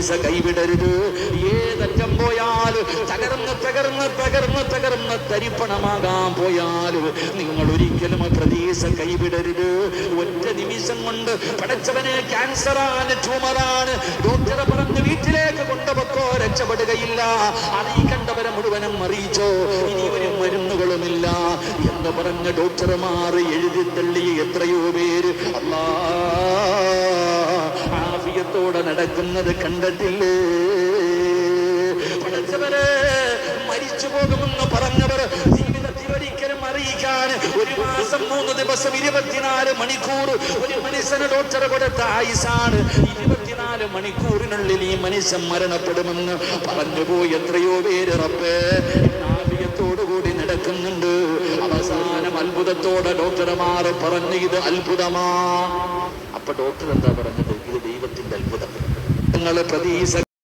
പ്രതീക്ഷ കൈവിടരുത്. ഏതറ്റം പോയാലും തകർന്ന് തകർന്ന് തകർന്ന് തകർന്ന് തരിപ്പണമാകാൻ പോയാലും നിങ്ങൾ ഒരിക്കലും പ്രതീക്ഷ കൈവിടരുത്. ഒറ്റ നിമിഷം കൊണ്ട് പടച്ചവനെ ക്യാൻസറാണ് ട്യൂമറാണ്. ഡോക്ടറെ പറഞ്ഞ് വീട്ടിലേക്ക് കൊണ്ടുപോക്കോ രക്ഷപ്പെടുകയില്ല. കണ്ടവരെ മുഴുവനും അറിയിച്ചോ? ഇനി ഒരു മരുന്നുകളുമില്ല എന്ന് പറഞ്ഞ ഡോക്ടർമാർ എഴുതി തള്ളി എത്രയോ പേര്. അല്ലാ ആഫിയത്തോടെ നടക്കുന്നത് കണ്ടിട്ടില്ലേ പഠിച്ചവരെ മരിച്ചു പോകുമെന്ന് പറഞ്ഞവർ ജീവിതത്തിൽ ഒരിക്കലും അറിയിക്കാൻ ഒരു മാസം മൂന്ന് ദിവസം ഇരുപത്തിനാല് മണിക്കൂർ ഒരു മനുഷ്യന് ഡോക്ടർ കൊടുത്ത ആയുസാണ്. ഇരുപത്തിനാല് മണിക്കൂറിനുള്ളിൽ ഈ മനുഷ്യൻ മരണപ്പെടുമെന്ന് പറഞ്ഞുപോയി എത്രയോ പേര് റബ്ബേ. നാവികത്തോടുകൂടി നടക്കുന്നുണ്ട്. അവസാനം അത്ഭുതത്തോടെ ഡോക്ടർമാർ പറഞ്ഞു ഇത് അത്ഭുതമാ. അപ്പൊ ഡോക്ടർ എന്താ പറഞ്ഞത്? ഇത് ദൈവത്തിന്റെ അത്ഭുതം. പ്രതീക്ഷ